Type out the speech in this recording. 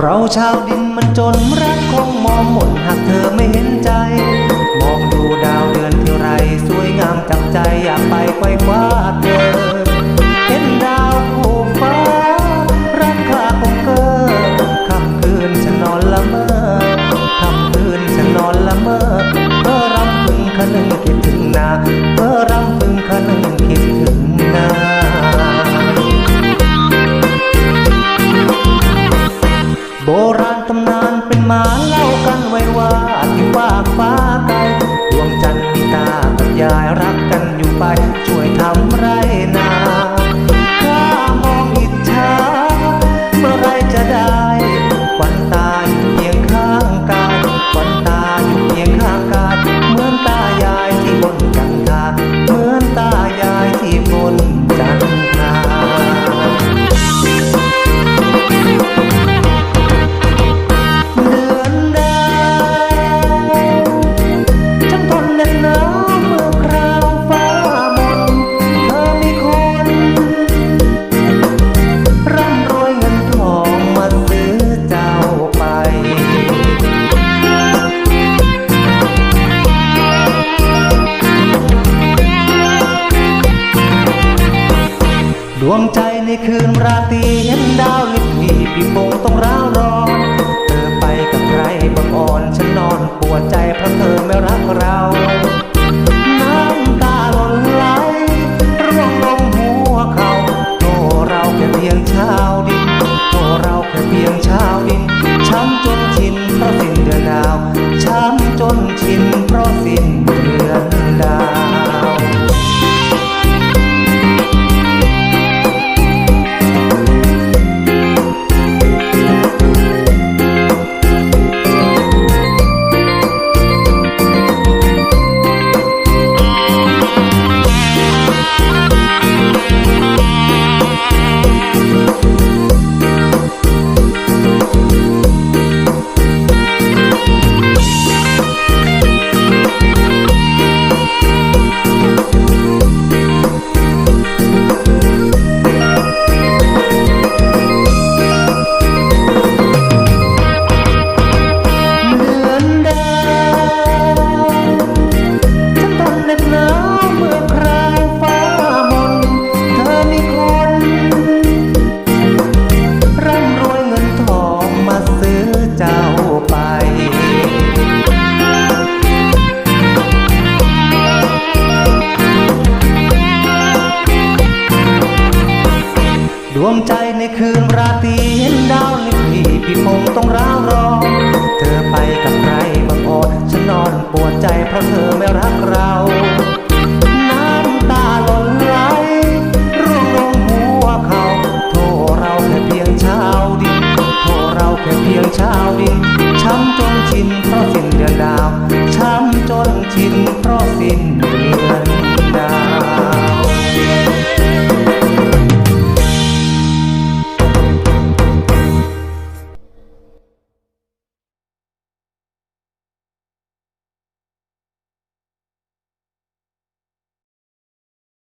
เราชาวดินมันจนรักคงมองหมดหากเธอไม่เห็นใจ โบราณตำนานเป็นมาเล่ากันไว้ว่าที่ฟากฟ้าไกลดวงจันทร์มีตาบรรยายรัก ดวงใจในคืนราตรีเห็นดาวลิบหลีพี่คงต้องร้า วงใจในคืนราตรีเห็นดาวลิบลีพี่คงต้องร้าวร้องเธอไปกับใครบางอ่อนฉันนอนปวดใจเพราะเธอไม่รักเรา น้ำตาหล่นไหลร่วงลงหัวเขาโทรเราแค่เพียงชาวดินโทรเราแค่เพียงชาวดินช้ำจนชินเพราะสิ้นเดือนดาวช้ำจนชินเพราะสิ้นเดือนดาว